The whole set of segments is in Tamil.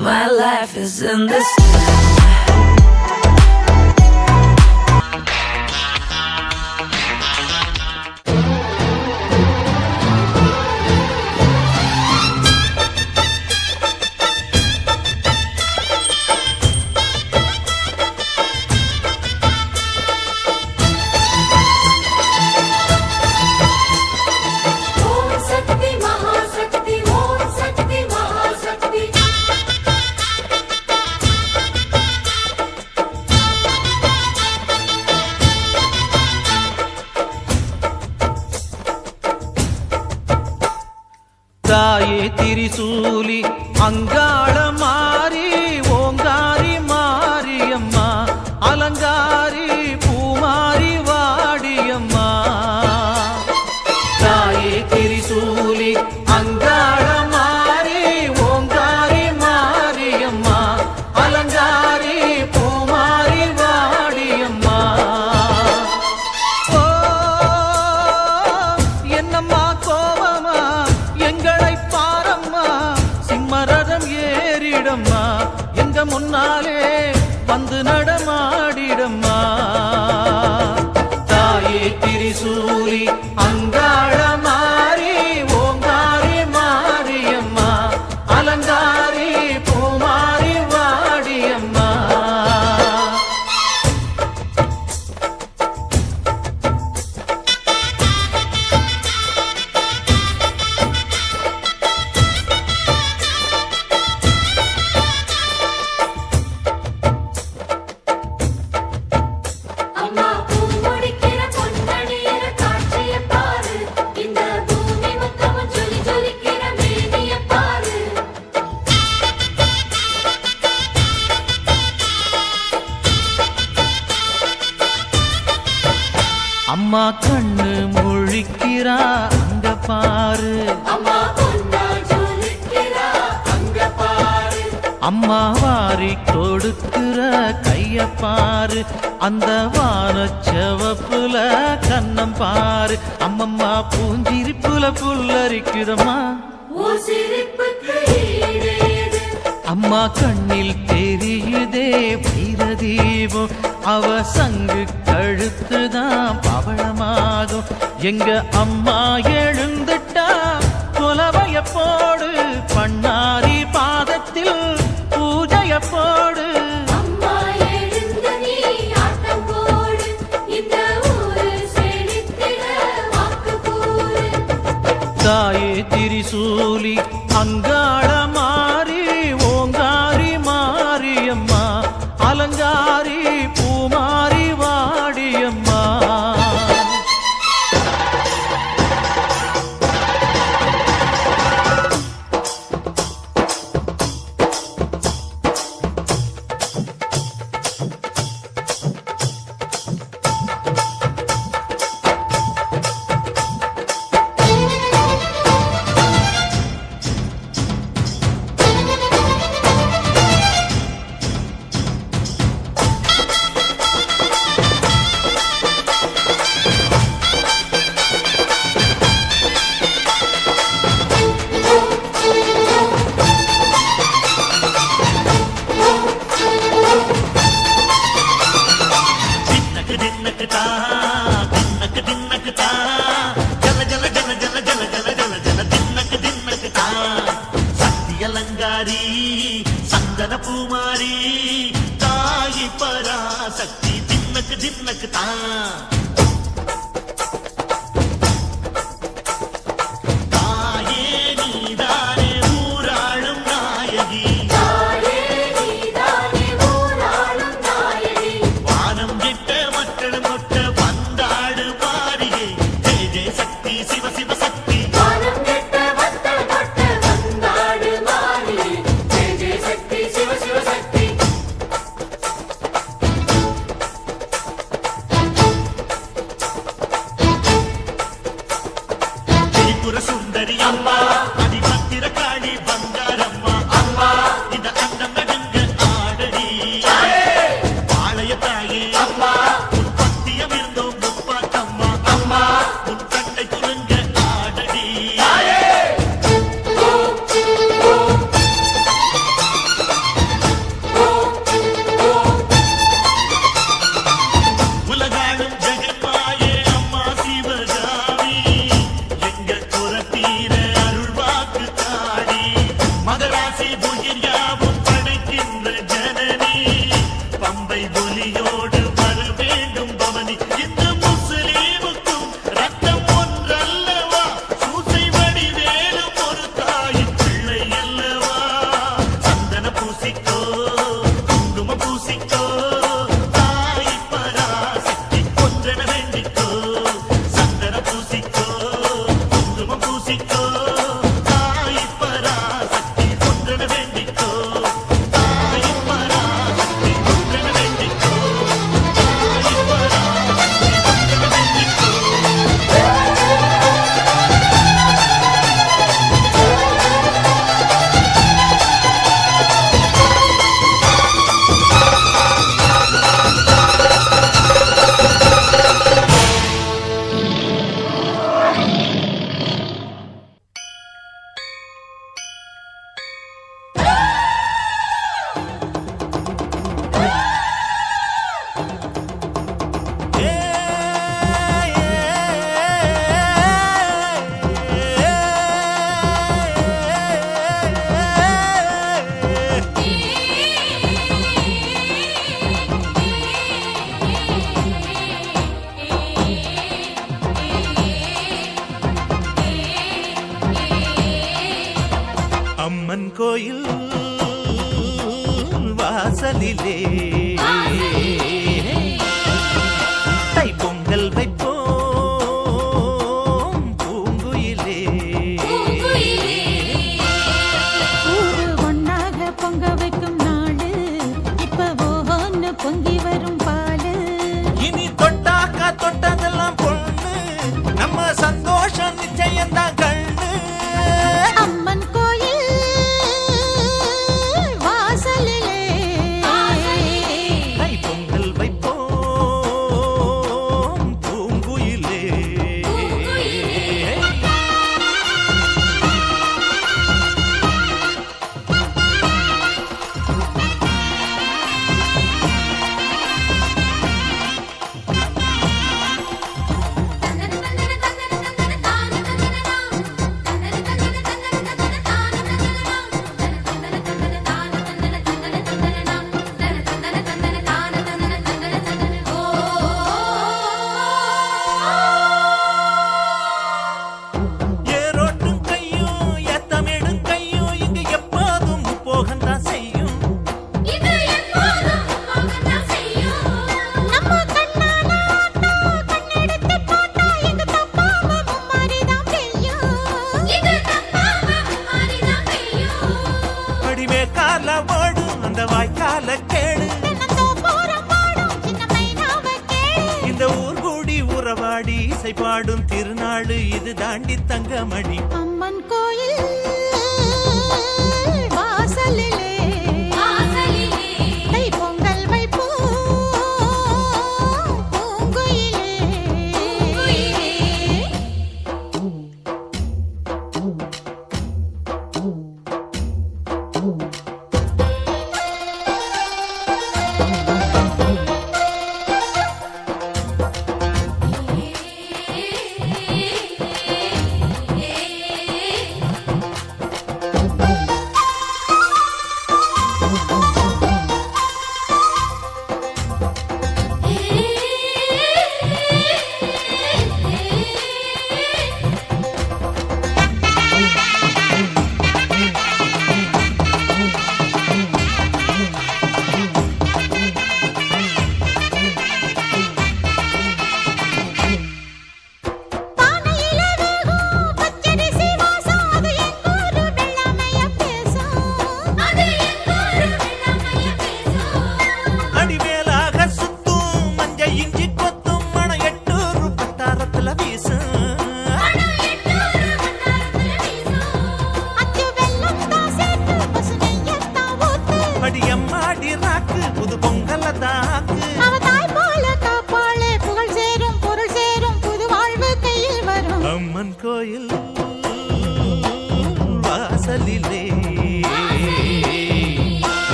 My life is in this. அம்மா கண்ணில் தெரியுதே வீரதீபம். அவ சங்கு கழுத்துதான் பவளமாகும். எங்க அம்மா எழுந்துட்டா புலவைய போடு. பண்ணாரி பாதத்தில் பூஜைய போடு. தாயே திரிசூலி ಆಸಲಿಲೇ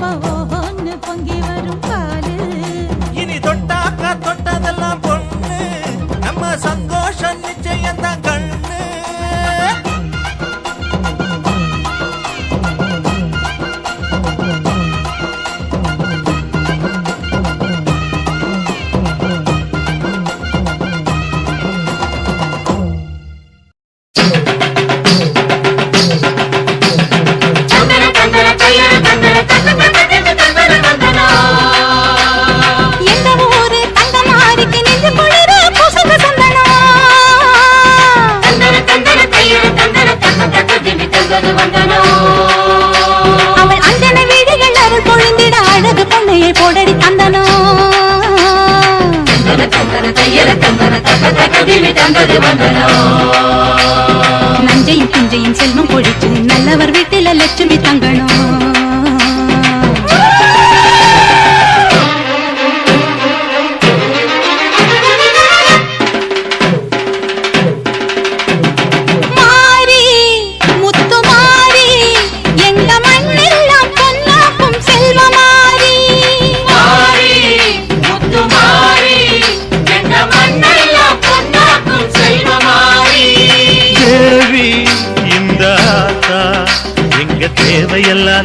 பவோன்னு பொங்கி வரும் பால். தந்தன தையல தந்தன தக்க தக்க திவி தந்தது வந்தனோ? நஞ்சையும் பிஞ்சையும் செல்வம் பொழிச்சு நல்லவர் வீட்டில லட்சுமி தங்கணும்.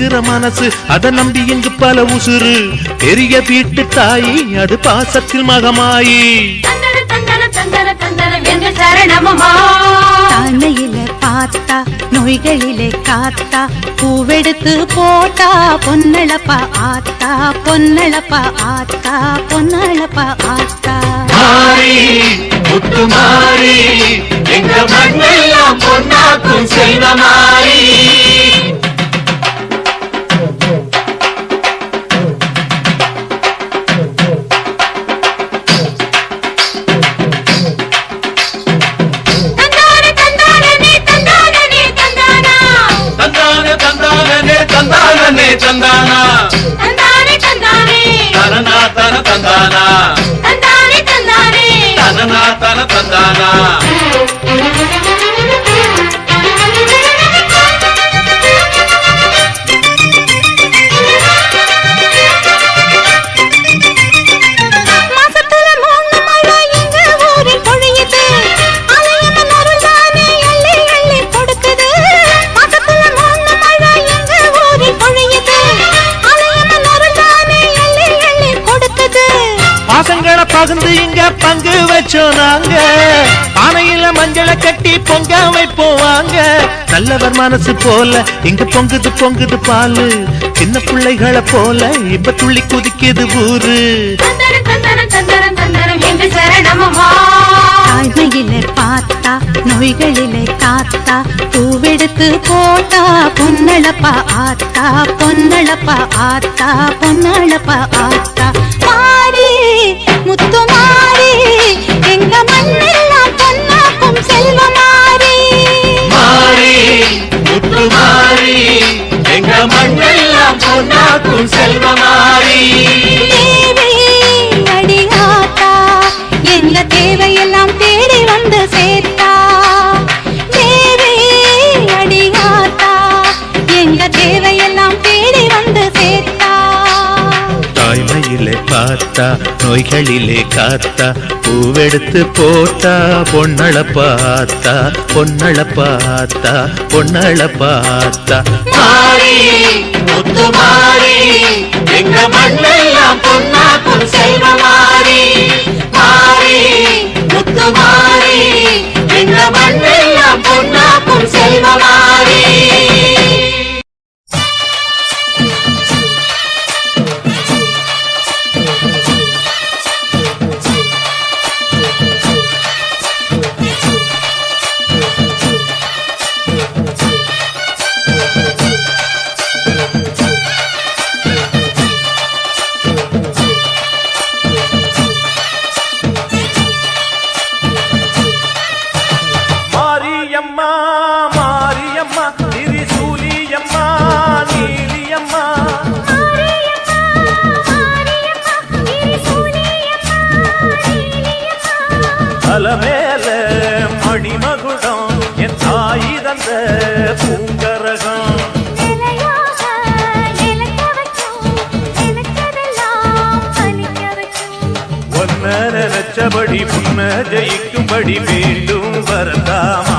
இருக்கிற மனசு அதை நம்பி இங்கு பல உசுறு. பெரிய வீட்டு தாயி அது பாசத்தில் மகமாயி. தாழ்மையில பார்த்தா நோய்களிலே காத்தா பூவெடுத்து போட்டா பொன்னளப்பா ஆத்தா பொன்னளப்பா ஆத்தா பொன்னளப்பா ஆத்தா. மாறி முத்து மாறி எங்க மண்ணெல்லாம் பொன்னாக்கும் செல்வ மாறி. வச்சோம் நாங்க பானையில மஞ்சளை கட்டி பொங்க வைப்போம் வாங்க நல்லவர் மனசு போல இங்க பொங்குது பொங்குது பாலு. சின்ன பிள்ளைகளை போல இப்ப துள்ளி குதிக்குது ஊரு. தாழ்மையிலே பார்த்தா நோய்களிலே காத்தா பூவெடுத்து போட்டா பொன்னளப்பா ஆத்தா பொன்னளப்பா ஆத்தா பொன்னளப்பா ஆத்தா. மாறி முத்து பொன்னாக்கும் செல்வ மாறி தேவி அடியாத்தா என்ன தேவையெல்லாம் தாய்மையிலே பார்த்தா நோய்களிலே காத்தா பூவெடுத்து போட்டா பொன்னள பார்த்தா பொன்னள பார்த்தா பொன்னள பார்த்தா. மாறி. ஜெயிக்கும்படி புன்ன ஜெயிக்கும்படி வேண்டும் வரதாம்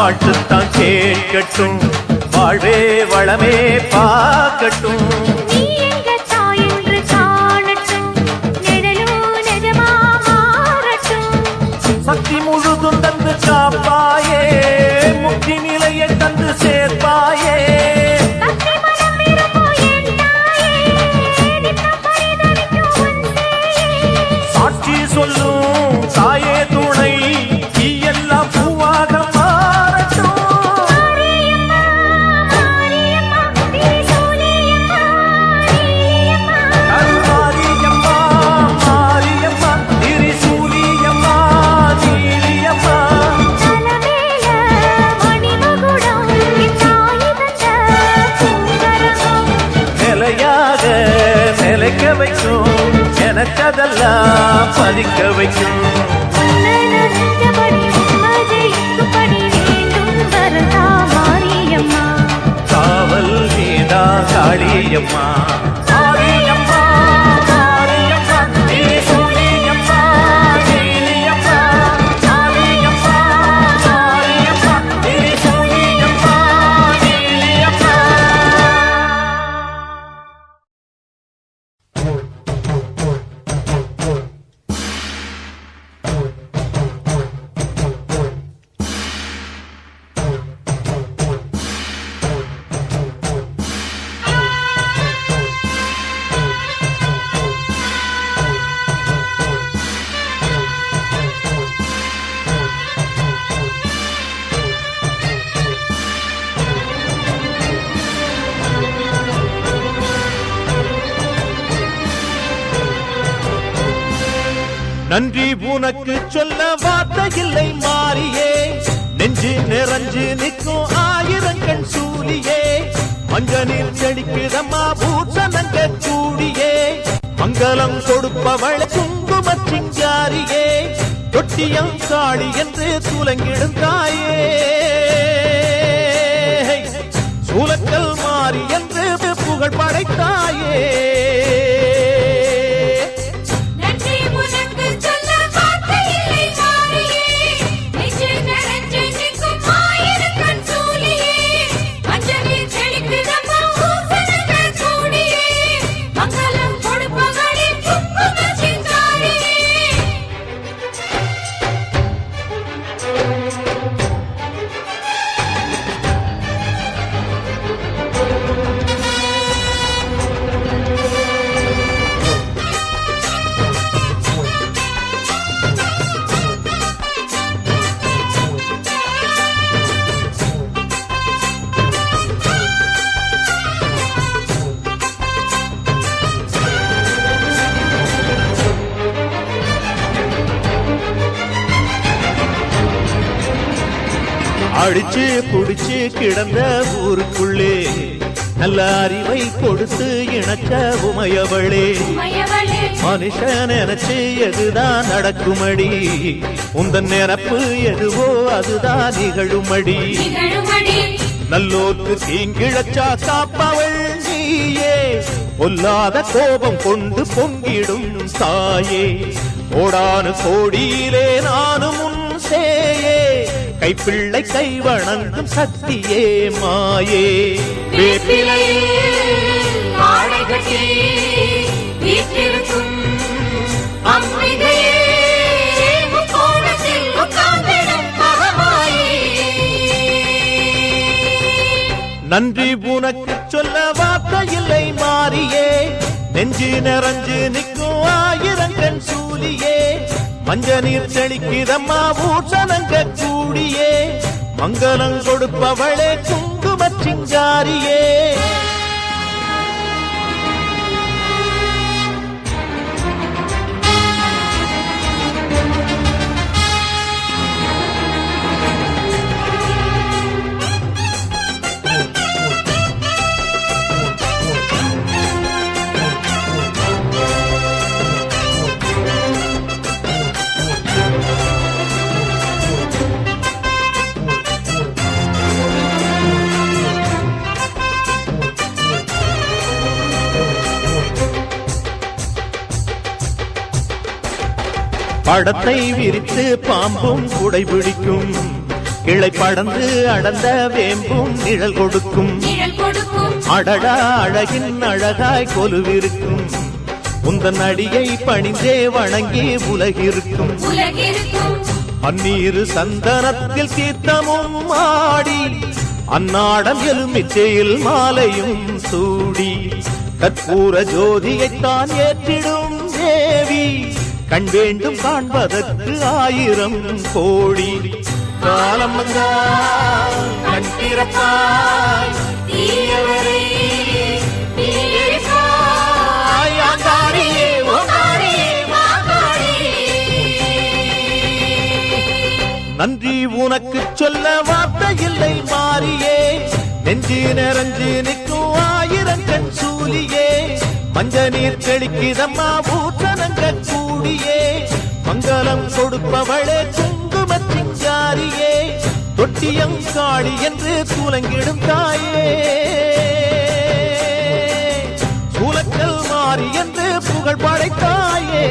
பாட்டுத்தான் கேட்கட்டும். வாழ்வே வளமே பார்க்கட்டும் சிரிக்க வைக்கும். காவல் வேதா காளியம்மா. நன்றி உனக்கு சொல்ல வார்த்தை இல்லை மாறியே. நெஞ்சு நிறைஞ்சு நிற்கும் ஆயிரங்கள் சூரியே மஞ்சனில் செடிக்கிறம்மா பூசணங்க சூடியே மங்களம் கொடுப்பவள் குங்கும சிங்காரியே. தொட்டியம் காளி என்று சூலங்கிடும் தாயே. சூலக்கல் மாறி என்று புகழ் படைத்தாயே. அடிச்சு புடிச்சு கிடந்த ஊருக்குள்ளே நல்ல அறிவை கொடுத்து இணைச்ச உமையவளே. மயவளே மனுஷன் நினைச்சு எதுதான் நடக்குமடி? உந்தன் நினப்பு எதுவோ அதுதான் நிகழுமடி. நல்லோர்க்கு தீங்கிழச்சா காப்பவள் நீயே. பொல்லாத கோபம் கொண்டு பொங்கிடும் தாயே. கோடானு கோடியிலே நானும் கைப்பிள்ளை கை வணங்கும் சக்தியே மாயே. நன்றி உனக்கு சொல்ல வார்த்தை இல்லை மாறியே. நெஞ்சு நிறைஞ்சு நிற்கும் ஆயிரங்கண் சூலியே. மஞ்ச நீர் செழிக்கிறம்மா ஊசனங்க கூடியே. மங்களம் கொடுப்பவளே குங்குமச் படத்தை விரித்து பாம்பும் குடைபிடிக்கும் கிளை படந்து அடர்ந்த வேம்பும் நிழல் கொடுக்கும். அடடா அழகின் அழகாய் கொலுவிருக்கும். உந்தன் அடியை பணிந்தே வணங்கி உலகிருக்கும். பன்னீரு சந்தனத்தில் தீர்த்தமும் ஆடி அன்னாடம் எலுமிச்சையில் மாலையும் சூடி. கற்பூர ஜோதியைத்தான் ஏற்றிடும் கண் வேண்டும் காண்பதற்கு ஆயிரம் கோடி. காலம் கண் திறப்பாய். தீயவரை நன்றி உனக்கு சொல்ல வார்த்தை இல்லை மாறியே. நெஞ்சு நிறைஞ்சு நிற்கும் ஆயிரம் கண் சூலியே. மஞ்ச நீர் தெளிக்குதம்மா பூசணங்க கூடியே மங்களம் கொடுப்பவளே குங்குமச் தொட்டியம் காளி என்று சூலங்கிடும் தாயே. சூலக்கல் மாறி என்று புகழ் படைத்தாயே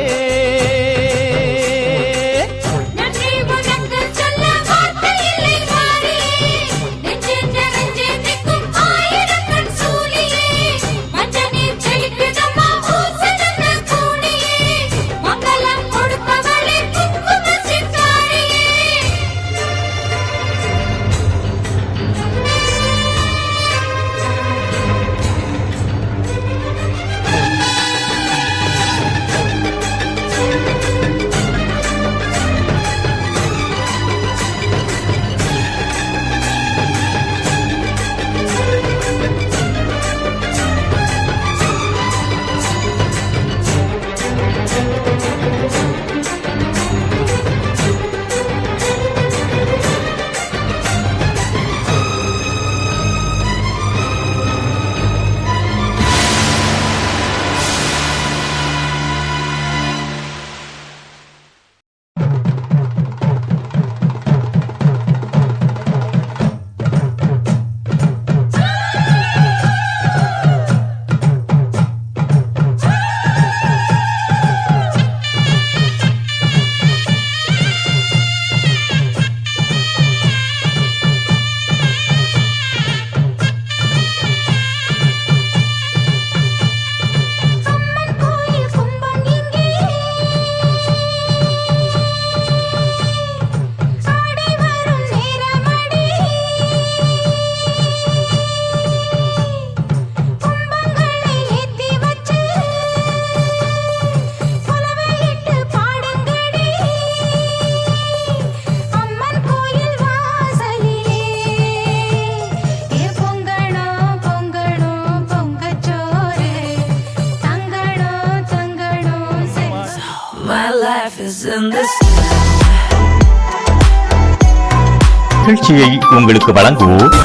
நிகழ்ச்சியை உங்களுக்கு வழங்குவோர்